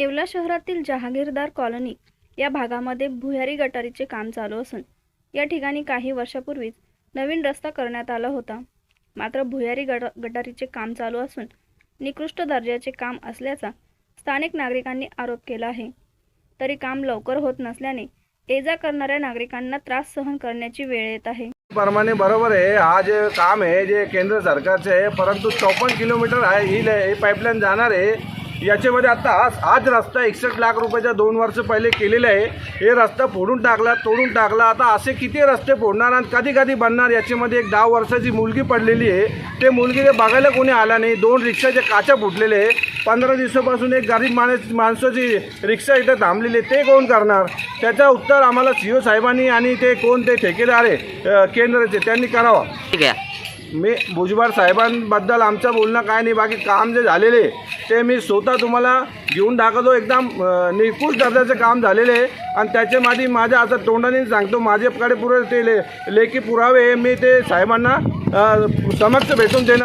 येवला शहरातील जहागीरदार कॉलनी या भागामध्ये भुयारी गटारीचे काम चालू असून या ठिकाणी काही वर्षापूर्वीच नवीन रस्ता करण्यात आला होता. मात्र भुयारी गट गटारीचे काम चालू असून निकृष्ट दर्जाचे काम असल्याचा स्थानिक नागरिकांनी आरोप केला आहे. तरी काम लवकर होत नसल्याने ये जा करणाऱ्या नागरिकांना त्रास सहन करण्याची वेळ येत आहे. प्रमाणे बरोबर आहे. हा जे काम आहे जे केंद्र सरकारचे आहे परंतु चौपन्न किलोमीटर आहे ही ही पाईपलाईन जाणार आहे. याच्यामध्ये आता आज आज रस्ता एकसष्ट लाख रुपयाच्या दोन वर्ष पहिले केलेलं आहे. हे रस्ता फोडून टाकला तोडून टाकला. आता असे किती रस्ते फोडणार आणि कधी कधी बनणार याच्यामध्ये एक दहा वर्षाची मुलगी पडलेली आहे. ते मुलगी ते बघायला कोणी आला नाही. दोन रिक्षाचे काचा फुटलेले आहे. पंधरा दिवसापासून एक गरीब माणस माणसाची रिक्षा इथं थांबलेली आहे ते कोण करणार? त्याचं उत्तर आम्हाला सी ओ साहेबांनी आणि ते कोण ते ठेकेदार आहे केंद्राचे त्यांनी करावा. ठीक आहे. मी भुजबळ साहेबांबद्दल आमचं बोलणं काय नाही बाकी काम जे झालेले ते मी स्वतः तुम्हाला घेऊन दाखवतो. एकदम अ, निकृष्ट दर्जाचे काम झालेले आहे. आणि माझी माझ्या आता तोंडाने सांगतो माझ्याकडे पुरे ते ले लेखी पुरावे मी ते साहेबांना समक्ष भेटून देणं